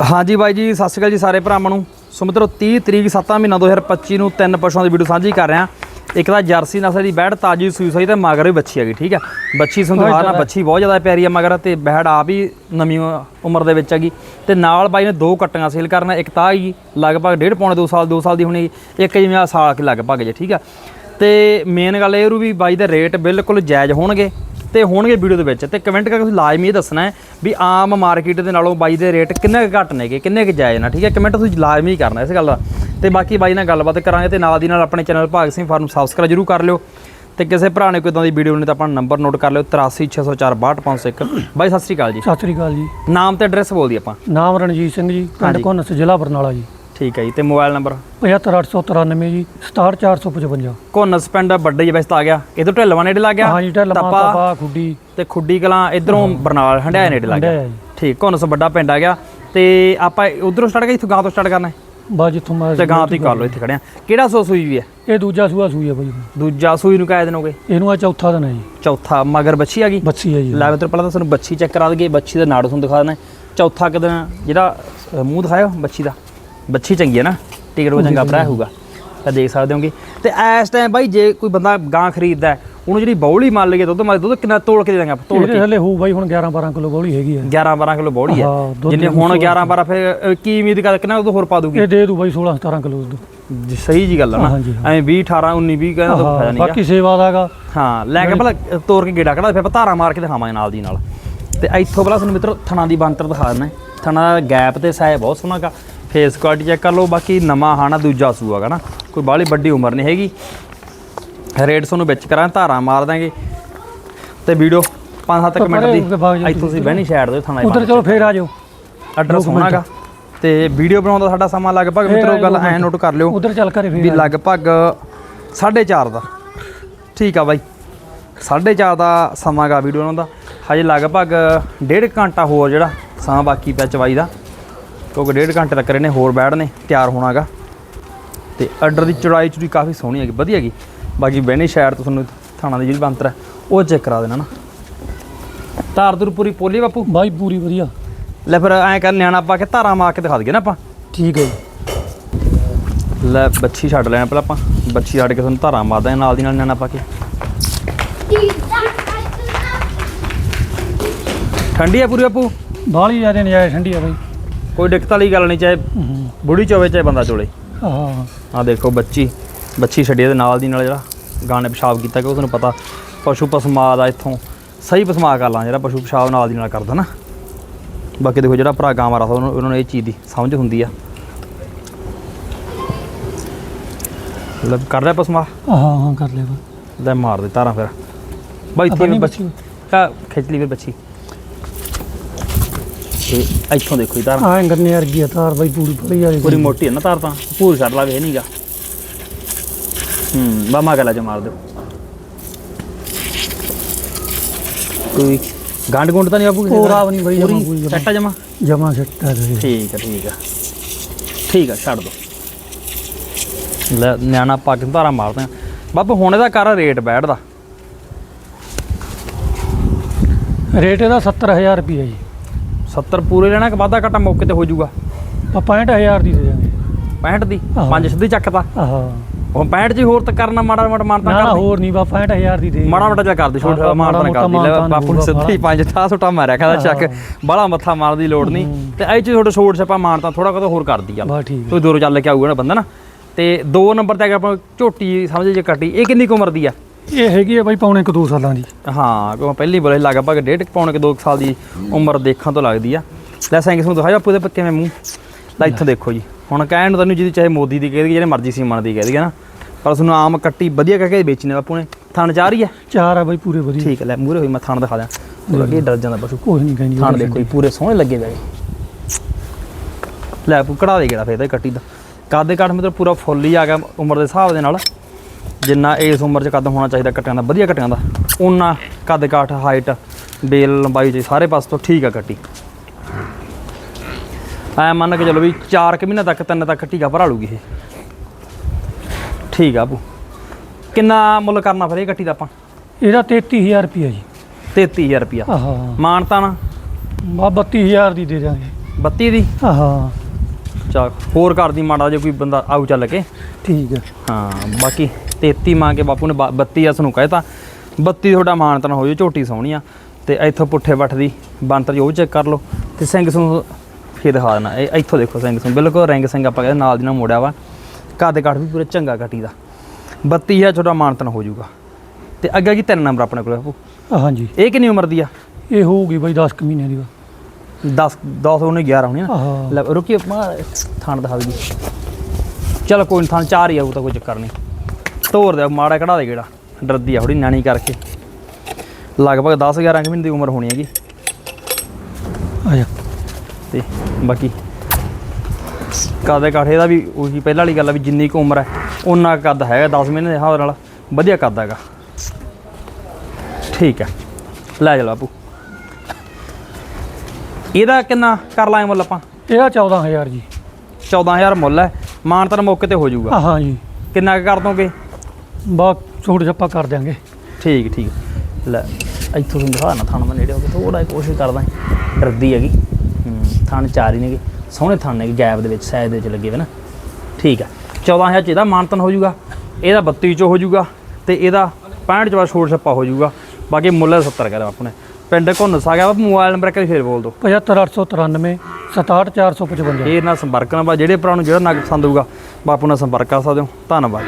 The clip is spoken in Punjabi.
ਹਾਂਜੀ ਬਾਈ ਜੀ ਸਤਿ ਸ਼੍ਰੀ ਅਕਾਲ ਜੀ ਸਾਰੇ ਭਰਾਵਾਂ ਨੂੰ। ਸੋ ਮਿੱਤਰੋ 30 ਤਰੀਕ 7 ਮਹੀਨਾ 2025 ਨੂੰ ਤਿੰਨ ਪਸ਼ੂਆਂ ਦੀ ਵੀਡੀਓ ਸਾਂਝੀ ਕਰ ਰਿਹਾ। ਇੱਕ ਤਾਂ ਜਰਸੀ ਨਸਲ ਦੀ ਬੈੜ ਤਾਜੀ ਸੂਈ ਸੋਈ ਤੇ ਮਗਰ ਵੀ ਬੱਚੀ ਹੈਗੀ ਠੀਕ ਹੈ? ਬੱਚੀ ਸੰਧਵਾਰ ਨਾਲ ਬੱਚੀ ਬਹੁਤ ਜ਼ਿਆਦਾ ਪਿਆਰੀ ਹੈ ਮਗਰ ਤੇ ਬੈੜ ਆ ਵੀ ਨਵੀਂ ਉਮਰ ਦੇ ਵਿੱਚ ਹੈਗੀ। ਤੇ ਨਾਲ ਬਾਈ ਨੇ ਦੋ ਕੱਟੀਆਂ ਸੇਲ ਕਰਨਾ ਇੱਕ ਤਾਂ ਹੀ ਲਗਭਗ ਡੇਢ ਪੌਣੇ 2 ਸਾਲ 2 ਸਾਲ ਦੀ ਹੋਣੀ ਇੱਕ ਜਿਵੇਂ ਆ ਸਾਲ ਕੇ ਲਗਭਗ ਜੇ ਠੀਕ ਆ ਤੇ ਮੇਨ ਗੱਲ ਇਹ ਰੂ ਵੀ ਬਾਈ ਦੇ ਰੇਟ ਬਿਲਕੁਲ ਜਾਇਜ਼ ਹੋਣਗੇ। ਤੇ ਹੋਣਗੇ ਵੀਡੀਓ ਦੇ ਵਿੱਚ। ਤੇ ਕਮੈਂਟ ਕਰਕੇ ਤੁਸੀਂ ਲਾਜ਼ਮੀ ਇਹ ਦੱਸਣਾ ਹੈ ਵੀ ਆਮ ਮਾਰਕੀਟ ਦੇ ਨਾਲੋਂ ਬਾਈ ਦੇ ਰੇਟ ਕਿੰਨੇ ਕੁ ਘੱਟ ਨੇਗੇ ਕਿੰਨੇ ਕੁ ਜਾਇਜ਼ ਨਾ ਠੀਕ ਹੈ? ਕਮੈਂਟ ਤੁਸੀਂ ਲਾਜ਼ਮੀ ਕਰਨਾ ਇਸ ਗੱਲ ਦਾ। ਤੇ ਬਾਕੀ ਬਾਈ ਨਾਲ ਗੱਲਬਾਤ ਕਰਾਂਗੇ ਤੇ ਨਾਲ ਦੀ ਨਾਲ ਆਪਣੇ ਚੈਨਲ ਭਾਗ ਸਿੰਘ ਫਾਰਮ ਸਬਸਕ੍ਰਾਈਬ ਜਰੂਰ ਕਰ ਲਿਓ। ਤੇ ਕਿਸੇ ਭਰਾ ਨੇ ਕੋਈ ਇਦਾਂ ਦੀ ਵੀਡੀਓ ਨੇ ਤਾਂ ਆਪਣਾ ਨੰਬਰ ਨੋਟ ਕਰ ਲਿਓ 8360462501 ਬਾਈ ਸਤਿ ਸ੍ਰੀ ਅਕਾਲ ਜੀ। ਸਤਿ ਸ੍ਰੀ ਅਕਾਲ ਜੀ। ਨਾਮ ਤੇ ਐਡਰੈਸ ਬੋਲ ਦੀ ਆਪਾਂ। ਨਾਮ ਰਣਜੀਤ ਸਿੰਘ ਜੀ। ਪਿੰਡ ਕੋਨਸ ਜ਼ਿਲ੍ਹਾ ਬਰਨਾਲਾ ਜੀ। ਠੀਕ ਹੈ ਜੀ ਤੇ ਮੋਬਾਈਲ ਨੰਬਰ 75893 ਜੀ 67455 ਕੋਨਸ ਪਿੰਡ ਵੱਡੇ ਜੀ ਵੈਸੇ ਤਾਂ ਆ ਗਿਆ। ਇਧਰ ਢਿੱਲਵਾਂ ਨੇੜੇ ਲੱਗ ਗਿਆ? ਹਾਂਜੀ ਢੱਲ ਟੱਪਾ ਮਾਤਾ ਖੁੱਡੀ। ਤੇ ਖੁੱਡੀ ਕਲਾਂ ਇਧਰੋਂ ਬਰਨਾਲ ਹੰਡਿਆਏ ਨੇੜੇ ਲੱਗ ਗਿਆ। ਜੀ। ਠੀਕ ਕੋਨਸ ਵੱਡਾ ਪਿੰਡ ਆ ਗਿਆ। ਤੇ ਆਪਾਂ ਉਧਰੋਂ ਸਟਾਰਟ ਕਰੀ ਇੱਥੋਂ ਗਾਂ ਤੋਂ ਸਟਾਰਟ ਕਰਨਾ ਹੈ? ਬਾ ਜਿੱਥੋਂ ਮੈਂ ਤੇ ਗਾਂ ਤੋਂ ਹੀ ਕਰ ਲਓ ਇੱਥੇ ਖੜਿਆ ਕਿਹੜਾ ਸੋ ਸੂਈ ਵੀ ਹੈ? ਇਹ ਦੂਜਾ ਸੂਆ ਸੂਈ ਹੈ ਬਾਈ। ਦੂਜਾ ਸੂਈ ਨੂੰ ਕਾਇ ਦਿਨ ਹੋ ਗਏ? ਇਹਨੂੰ ਆ ਚੌਥਾ ਦਿਨ ਹੈ ਜੀ। ਚੌਥਾ ਮਗਰ ਬੱਚੀ ਆ ਗਈ? ਬੱਚੀ ਹੈ ਜੀ। ਲੈ ਮਿੱਤਰ ਪਹਿਲਾਂ ਤਾਂ ਤੁਹਾਨੂੰ ਬੱਚੀ ਚੈੱਕ ਕਰਾ ਦਈਏ ਬੱਚੀ ਦਾ ਨਾੜੂ ਤੁਹਾਨੂੰ ਦਿਖਾ ਦੇਣਾ ਹੈ। ਚੌਥਾ ਕੁ ਦਿਨ ਜਿਹੜਾ ਮੂੰਹ ਦਿਖਾਇਓ ਬੱਚੀ ਦਾ। ਬੱਚੀ ਚੰਗੀ ਹੈ ਨਾ ਟਿਕਟ ਉਹ ਚੰਗਾ ਭਰਾ ਹੋਊਗਾ ਤਾਂ ਦੇਖ ਸਕਦੇ ਹੋਗੇ। ਤੇ ਇਸ ਟਾਈਮ ਬਾਈ ਜੇ ਕੋਈ ਬੰਦਾ ਗਾਂ ਖਰੀਦਦਾ ਹੈ, ਉਹਨੂੰ ਜਿਹੜੀ ਬੌਲੀ ਮੰਨ ਲਈਏ ਦੁੱਧ ਮਾਰ ਦੁੱਧ ਕਿੰਨਾ ਤੋਲ ਕੇ ਦੇ ਦਾਂਗੇ ਆਪਾਂ ਤੋਲ ਕੇ। ਥੱਲੇ ਹੋਊ ਬਾਈ ਹੁਣ 11 12 ਕਿਲੋ ਗੋਲੀ ਹੈਗੀ ਹੈ 11 12 ਕਿਲੋ ਬੌਲੀ ਹੈ ਹਾਂ, ਜਿੰਨੇ ਹੁਣ ਸੋਲਾਂ 11 12 ਫਿਰ ਕੀ ਉਮੀਦ ਕਰ ਕਿੰਨਾ ਉਹ ਹੋਰ ਪਾ ਦੂਗੀ? ਇਹ ਦੇ ਦੂ ਬਾਈ 16 17 ਕਿਲੋ ਦੁੱਧ। ਜੀ, ਸਹੀ ਜੀ ਗੱਲ ਆ ਨਾ। ਐਵੇਂ 20 18 19 20 ਕਹਿੰਦਾ ਤਾਂ ਫਾਇਦਾ ਹਾਂ, ਨਹੀਂਗਾ ਬਾਕੀ ਸੇਵਾ ਦਾਗਾ ਹਾਂ ਲੈ ਕੇ ਭਲਾ ਤੋੜ ਕੇ ਗੇੜਾ ਕਢਾ ਫਿਰ ਧਾਰਾ ਮਾਰ ਕੇ ਦਿਖਾਵਾਂਗੇ ਨਾਲ ਦੀ ਨਾਲ। ਤੇ ਇੱਥੋਂ ਪਹਿਲਾਂ ਤੁਹਾਨੂੰ ਮਿੱਤਰੋ ਥਣਾ ਦੀ ਬੰਤਰ ਦਿਖਾ ਦਿੰਦਾ ਥਣਾ ਦਾ ਗੈਪ ਤੇ ਸਾਇ ਬਹੁਤ ਸੋਹਣਾ ਗਾ ਫੇਸ ਕੁਆਲਿਟੀ ਚੈੱਕ ਕਰ ਲਓ ਬਾਕੀ ਨਵਾਂ ਹਾਣਾ ਦੂਜਾ ਸੂਆਗਾ ਨਾ ਕੋਈ ਬਾਹਲੀ ਵੱਡੀ ਉਮਰ ਨਹੀਂ ਹੈਗੀ। ਰੇਟ ਤੁਹਾਨੂੰ ਵਿੱਚ ਕਰਾਂ ਧਾਰਾ ਮਾਰ ਦਾਂਗੇ। ਤੇ ਵੀਡੀਓ 5-7 ਮਿੰਟ ਪਰੇ ਦੀ ਇੱਥੋਂ ਤੁਸੀਂ। ਬਹਿਣੀ ਸਾਈਡ ਦੇ ਥਣਾ ਉਧਰ ਚਲੋ ਫੇਰ ਆ ਜਾਓ। ਐਡਰੈਸ ਹੋਣਾਗਾ। ਤੇ ਵੀਡੀਓ ਬਣਾਉਣ ਦਾ ਸਾਡਾ ਸਮਾਂ ਲਗਭਗ ਮਿੱਤਰੋ ਗੱਲ ਐ ਨੋਟ ਕਰ ਲਿਓ ਉਧਰ ਚੱਲ ਕਰੇ ਵੀ ਲਗਭਗ 4:30 ਦਾ। ਠੀਕ ਆ ਬਾਈ। 4:30 ਦਾ ਸਮਾਂ ਗਾ ਵੀਡੀਓ ਦਾ। ਹਜੇ ਲਗਭਗ ਡੇਢ ਘੰਟਾ ਹੋਰ ਜਿਹੜਾ ਸਮਾਂ ਬਾਕੀ ਪਿਆ ਚਵਾਈ ਦਾ। ਕਿਉਂਕਿ ਡੇਢ ਘੰਟੇ ਤੱਕ ਇਹਨੇ ਹੋਰ ਬੈਠ ਨੇ ਤਿਆਰ ਹੋਣਾਗਾ। ਤੇ ਆਰਡਰ ਦੀ ਚੜਾਈ ਚੁੜੀ ਕਾਫੀ ਸੋਹਣੀ ਹੈਗੀ ਵਧੀਆ ਹੈਗੀ। ਬਾਕੀ ਬਹਿਣੀ ਸ਼ਾਇਰ ਤੋਂ ਤੁਹਾਨੂੰ ਥਾਣਾ ਦੀ ਜਿਹੜੀ ਬੰਤਰ ਹੈ ਉਹ ਚੈੱਕ ਕਰਾ ਦੇਣਾ ਨਾ। ਧਾਰ ਦੂਰ ਪੂਰੀ ਪੋਲੀ ਬਾਪੂ? ਬਾਈ ਪੂਰੀ ਵਧੀਆ। ਲੈ ਫਿਰ ਐਂ ਕਰ ਨਿਆਣਾ ਪਾ ਕੇ ਧਾਰਾ ਮਾਰ ਕੇ ਦਿਖਾ ਦਈਏ ਨਾ ਆਪਾਂ। ਠੀਕ ਹੈ ਜੀ। ਲੈ ਬੱਚੀ ਛੱਡ ਲੈਣਾ ਪਹਿਲਾਂ ਆਪਾਂ। ਬੱਚੀ ਛੱਡ ਕੇ ਤੁਹਾਨੂੰ ਧਾਰਾ ਮਾਰਦਾ ਨਾਲ ਦੀ ਨਾਲ ਨਿਆਣਾ ਪਾ ਕੇ। ਠੰਡੀ ਆ ਪੂਰੀ ਬਾਪੂ? ਬਾਹਲੀ ਜ਼ਿਆਦਾ ਨਜਾਇਜ਼ ਠੰਡੀ ਆ ਬਾਈ। ਕੋਈ ਦਿੱਕਤ ਵਾਲੀ ਗੱਲ ਨਹੀਂ ਚਾਹੇ। ਬੁੜੀ ਚੋਵੇ ਚਾਹੇ ਬੰਦਾ ਚੋਲੇ ਹਾਂ। ਆ ਦੇਖੋ ਬੱਚੀ ਬੱਚੀ ਛੱਡੀ ਦੇ ਨਾਲ ਦੀ ਨਾਲ ਜਿਹੜਾ ਗਾਣੇ ਪਿਸ਼ਾਬ ਕੀਤਾ ਕਿ ਤੁਹਾਨੂੰ ਪਤਾ ਪਸ਼ੂ ਪਸਮਾ ਦਾ ਇੱਥੋਂ। ਸਹੀ ਪਸਮਾ ਕਰ ਲਾਂ ਜਿਹੜਾ ਪਸ਼ੂ ਪਿਸ਼ਾਬ ਨਾਲ ਦੀ ਨਾਲ ਕਰਦਾ ਨਾ। ਬਾਕੀ ਦੇਖੋ ਜਿਹੜਾ ਭਰਾ ਗਾਂ ਮਾਰਾ ਉਹਨੂੰ ਉਹਨਾਂ ਨੂੰ ਇਹ ਚੀਜ਼ ਦੀ ਸਮਝ ਹੁੰਦੀ ਆ। ਲੈ ਕਰ ਰਿਹਾ ਪਸਮਾ। ਹਾਂ ਹਾਂ ਕਰ ਲਿਆ। ਲੈ ਮਾਰ ਦੇ ਤਾਰਾਂ ਫਿਰ। ਬਾਈ ਇੱਥੇ ਬੱਚੀ। ਖਿੱਚ ਲਈ ਫਿਰ ਬੱਚੀ। ਇਹ ਇੱਥੋਂ ਦੇਖੋ ਇਹ ਤਾਰਾਂ ਆਹ ਗੰਨੇ ਵਰਗੀ ਆ ਤਾਰ ਬਾਈ ਪੂਰੀ ਪੂਰੀ ਵਾਲੀ ਪੂਰੀ ਮੋਟੀ ਹੈ ਨਾ ਤਾਰ ਤਾਂ ਪੂਰੀ ਛੱਡ ਇਹ ਨਹੀਂਗਾ। ਹੂੰ ਬਾਮਾ ਗਲਾ ਚ ਮਾਰ ਦਿਓ। ਕੋਈ ਗਾਂਡ ਗੁੰਡ ਤਾਂ ਨਹੀਂ ਆਪੂ ਹੋਰ ਆਪ ਨਹੀਂ ਬਈ ਜਮਾਂ ਪੂਰੀ ਜਮਾਂ। ਸੈੱਟ ਜਮਾ? ਜਮਾ ਦੇ ਠੀਕ ਆ ਠੀਕ ਆ। ਠੀਕ ਆ ਛੱਡ ਦੋ। ਲੈ ਨਿਆਣਾ ਪਾ ਕੇ ਧਾਰਾ ਮਾਰਦੇ ਆ। ਬਾਬਾ ਹੁਣ ਇਹਦਾ ਕਰ ਰੇਟ ਬੈਠਦਾ। ਰੇਟ ਇਹਦਾ 70000 ਰੁਪਏ ਜੀ। 70 ਪੂਰੇ ਲੈਣਾ ਕਿ ਵਾਧਾ ਘਟਾ ਮੌਕੇ ਤੇ ਹੋ ਜਾਊਗਾ? ਆਪਾਂ 65000 ਦੀ ਦੇ ਦਾਂਗੇ। 65 ਦੀ? ਆਹੋ। ਪੰਜ ਸਿੱਧੀ ਚੱਕਤਾ ਆਹ। ਹੁਣ 65 ਜੀ ਹੋਰ ਤਾਂ ਕਰਨਾ ਮਾੜਾ ਮਾੜਾ ਮਾਨਤਾ ਨਾ ਨਾ ਕਰ ਹੋਰ ਨਹੀਂ ਬਾ 65000 ਦੀ ਦੇ। ਮਾੜਾ ਮੋਟਾ ਜਿਹਾ ਕਰਦੀ ਛੋਟ ਹਾਂ, ਮਾੜਾ ਕਰਦੀ ਲੈ ਬਾਪੂ ਨੇ ਹੋਊਗਾ ਸਿੱਧੀ ਪੰਜ ਥਾ ਛੋਟਾ ਮਾਰਿਆ ਕਹਿੰਦਾ ਚੱਕ ਬਾਲਾ ਮੱਥਾ ਮਾਰਨ ਦੀ ਲੋੜ ਨਹੀਂ। ਤੇ ਇਹ ਚ ਛੋਟਾ ਛੋਟ ਛਪਾ ਮਾਰਤਾ ਥੋੜਾ ਕਦੋਂ ਹੋਰ ਕਰਦੀ ਆ ਬਾ ਠੀਕ ਕੋਈ ਦੂਰੋਂ ਚੱਲ ਕੇ ਆਊਗਾ ਨਾ ਬੰਦਾ ਨਾ। ਤੇ ਦੋ ਨੰਬਰ ਤੇ ਆ ਗਿਆ ਆਪਾਂ ਝੋਟੀ ਸਮਝ ਜੇ ਕੱਟੀ ਇਹ ਕਿੰਨੀ ਕੁ ਉਮਰ ਦੀ ਆ? ਇਹ ਹੈਗੀ ਆ ਬਾਈ ਪੌਣੇ ਕੁ 2 ਸਾਲਾਂ ਦੀ। ਹਾਂ ਕਿਉਂ ਪਹਿਲੀ ਬੋਲੇ ਲਗਭਗ ਡੇਢ ਕੁ ਪੌਣੇ ਕਿ 2 ਸਾਲ ਦੀ ਉਮਰ ਦੇਖਣ ਤੋਂ ਲੱਗਦੀ ਆ। ਲੈ ਸਿੰਘ ਨੂੰ ਦਿਖਾਇਆ ਆਪੂ ਦੇ ਪੱਕੇ ਮੈਂ ਮੂੰਹ। ਲੈ ਇੱਥੋਂ ਦੇਖੋ ਜੀ। ਹੁਣ ਕਹਿਣ ਨੂੰ ਤੈਨੂੰ ਜਿਹਦੀ ਚਾਹੇ ਮੋਦੀ ਦੀ ਕਹਿ ਦਈਏ ਜਿਹੜੇ ਮਰਜ਼ੀ ਸੀਮਨ ਦੀ ਕਹਿ ਨਾ। ਪਰ ਉਸ ਨੂੰ ਆਮ ਕੱਟੀ ਵਧੀਆ ਕਹਿ ਕੇ ਵੇਚਣੇ ਬਾਪੂ ਨੇ। ਥਣ ਚਾਹ ਰਹੀ ਆ? ਚਾਰ ਆ ਬਾਈ ਪੂਰੇ ਵਧੀਆ। ਠੀਕ ਹੈ ਲੈ ਮੂਰੇ ਹੋਈ ਮੈਂ ਥਣ ਦਿਖਾ ਦਿਆਂ। ਪੂਰਾ ਕੀ ਡਰ ਜਾਂਦਾ ਪਸ਼ੂ ਕੁਝ ਨਹੀਂ ਕਹਿੰਦੀ ਥਣ ਦੇਖੋ ਜੀ ਪੂਰੇ ਸੋਹਣੇ ਲੱਗੇ ਵੇ ਲੈ ਆਪੂ ਕਢਾ ਦੇ ਗਿਆ ਫੇਰ ਤੇ ਕੱਟੀ ਦਾ। ਕਾਦੇ ਕਾਠ ਮਤਲਬ ਪੂਰਾ ਫੁੱਲ ਹੀ ਆ ਗਿਆ ਉਮਰ ਦੇ ਹਿਸਾਬ ਦੇ ਨਾਲ। ਜਿੰਨਾ ਇਸ ਉਮਰ 'ਚ ਕੱਦ ਹੋਣਾ ਚਾਹੀਦਾ ਕੱਟਿਆਂ ਦਾ ਵਧੀਆ ਕੱਟਿਆਂ ਦਾ। ਉਹਨਾਂ ਕੱਦ ਕਾਠ ਹਾਈਟ ਬੇਲ ਲੰਬਾਈ ਜੀ ਸਾਰੇ ਪਾਸ ਤੋਂ ਠੀਕ ਆ ਕੱਟੀ। ਐ ਮੰਨ ਕੇ ਚਲੋ ਵੀ 4 ਕਿ ਮਹੀਨੇ ਤੱਕ ਤਿੰਨ ਤੱਕ ਟੀਕਾ ਭਰਾ ਲੂਗੀ ਇਹ। ਠੀਕ ਆ ਆਪੂ ਕਿੰਨਾ ਮੁੱਲ ਕਰਨਾ ਫਿਰ ਇਹ ਕੱਟੀ ਦਾ ਆਪਾਂ? ਇਹਦਾ 33000 ਰੁਪਏ ਜੀ। 33000 ਰੁਪਿਆ ਆਹਾ। ਮਾਨਤਾ ਨਾ। ਬਾ 32000 ਦੀ ਦੇ ਦਾਂਗੇ 32 ਦੀ? ਆਹਾ। ਚਾ ਹੋਰ ਘਰ ਦੀ ਮਾੜਾ ਜੇ ਕੋਈ ਬੰਦਾ ਆਊ ਚੱਲ ਕੇ। ਠੀਕ ਹੈ ਹਾਂ ਬਾਕੀ 33 ਮੰਗ ਕੇ ਬਾਪੂ ਨੇ ਬਾ- 32 ਅਸ ਨੂੰ ਕਹਿਤਾ। 32 ਤੁਹਾਡਾ ਮਾਨਤਨ ਹੋ ਜਾਊ ਝੋਟੀ ਸੋਹਣੀ ਆ। ਤੇ ਇੱਥੋਂ ਪੁੱਠੇ ਵੱਟ ਦੀ ਬੰਤਰ ਜੋ ਚੈੱਕ ਕਰ ਲਓ। ਤੇ ਸਿੰਘ ਨੂੰ ਫਿਰ ਦਿਖਾ ਦੇਣਾ। ਇਹ ਇੱਥੋਂ ਦੇਖੋ ਸਿੰਘ ਨੂੰ ਬਿਲਕੁਲ ਰਿੰਗ ਸਿੰਘ ਆਪਾਂ ਕਹਿੰਦੇ ਨਾਲ ਦੀ ਨਾਲ ਮੋੜਿਆ ਵਾ। ਕੱਦ ਕੱਟ ਵੀ ਪੂਰੇ ਚੰਗਾ ਕੱਟੀ ਦਾ। 32 ਹੈ ਤੁਹਾਡਾ ਮਾਨਤਨ ਹੋ ਜਾਊਗਾ। ਤੇ ਅੱਗੇ ਕੀ ਤਿੰਨ ਨੰਬਰ ਆਪਣੇ ਕੋਲ ਬਾਪੂ। ਹਾਂਜੀ। ਇਹ ਕਿੰਨੀ ਉਮਰ ਦੀ ਆ? ਇਹ ਹੋਊਗੀ ਬਾਈ 10 ਕੁ ਮਹੀਨੇ ਦੀ ਵਾ। 10 10 ਉਹਨੇ 11 ਹੋਣੀ ਨਾ? ਰੁਕੀ ਥਾਣ ਦਿਖਾ ਦੇ ਚਲ ਕੋਈ ਥਾਣ ਚਾਰ ਹੀ ਆਊ ਤਾਂ ਕੋਈ ਚੱਕਰ ਨਹੀਂ। ਤੋਰ ਦੇ ਮਾੜਾ ਕਢਾ ਦੇ ਕਿਹੜਾ ਡਰਦੀ ਆ ਥੋੜੀ ਨਾਣੀ ਕਰਕੇ। ਲਗਭਗ 10 11 ਕੁ ਮਹੀਨੇ ਦੀ ਉਮਰ ਹੋਣੀ ਹੈਗੀ। ਆ ਜਾ ਤੇ ਬਾਕੀ ਕਾਦੇ ਕਾਠੇ ਦਾ ਵੀ ਉਹੀ ਪਹਿਲਾਂ ਵਾਲੀ ਗੱਲ ਆ ਵੀ ਜਿੰਨੀ ਕੁ ਉਮਰ ਹੈ ਉਹਨਾਂ ਕੁ ਕੱਦ ਹੈਗਾ 10 ਮਹੀਨੇ ਦੇ ਹਿਸਾਬ ਨਾਲ ਵਧੀਆ ਕੱਦ ਹੈਗਾ। ਠੀਕ ਹੈ। ਲੈ ਜਾ ਬਾਪੂ। ਇਹਦਾ ਕਿੰਨਾ ਕਰ ਲਾਂਗੇ ਮੁੱਲ ਆਪਾਂ? ਇਹਦਾ 14000 ਜੀ। 14000 ਮੁੱਲ ਹੈ। ਮਾਨਤਨ ਮੌਕੇ ਤੇ ਹੋ ਜਾਊਗਾ। ਆਹਾ ਜੀ। ਕਿੰਨਾ ਕਰ ਦੋਗੇ? ਬਾ ਛੋਟ ਛੱਪਾ ਕਰ ਦਿਆਂਗੇ। ਠੀਕ ਠੀਕ। ਲੈ ਇੱਥੋਂ ਤੁਹਾਨੂੰ ਦਿਖਾ ਨਾ ਥਾਣ ਮੈਂ ਨੇੜੇ ਹੋ ਕੇ ਥੋੜਾ ਕੋਸ਼ਿਸ਼ ਕਰਦਾ ਡਰਦੀ ਹੈਗੀ। ਥਾਣ ਚਾਰ ਹੀ ਨੇਗੇ। ਸੋਹਣੇ ਥਾਣ ਨੇਗੇ ਗੈਪ ਦੇ ਵਿੱਚ ਸਾਈਜ਼ ਦੇ ਵਿੱਚ ਲੱਗੇ ਵੇ ਨਾ। ਠੀਕ ਹੈ 14000 ਚ ਇਹਦਾ ਮਾਨਤਨ ਹੋ ਜਾਊਗਾ ਇਹਦਾ 32 ਚ ਹੋ ਜਾਊਗਾ ਤੇ ਇਹਦਾ 65 ਚ ਬਾਅਦ ਛੋੜ ਛੱਪਾ ਹੋ ਜਾਊਗਾ ਬਾਕੀ ਮੁੱਲ 70 ਕਰਿਆ ਆਪਣੇ। ਪਿੰਡ ਘੁੰਨਸ ਆ ਗਿਆ ਮੋਬਾਈਲ ਨੰਬਰ ਕਰੀ ਫੇਰ ਬੋਲ ਦਿਓ 75893 67455 ਇਹ ਨਾਲ ਸੰਪਰਕ ਬਾ ਜਿਹੜੇ ਭਰਾ ਨੂੰ ਜਿਹੜਾ ਨਗ ਪਸੰਦ ਹੋਊਗਾ ਬਾਪੂ ਨਾਲ ਸੰਪਰਕ ਕਰ ਸਕਦੇ ਹੋ। ਧੰਨਵਾਦ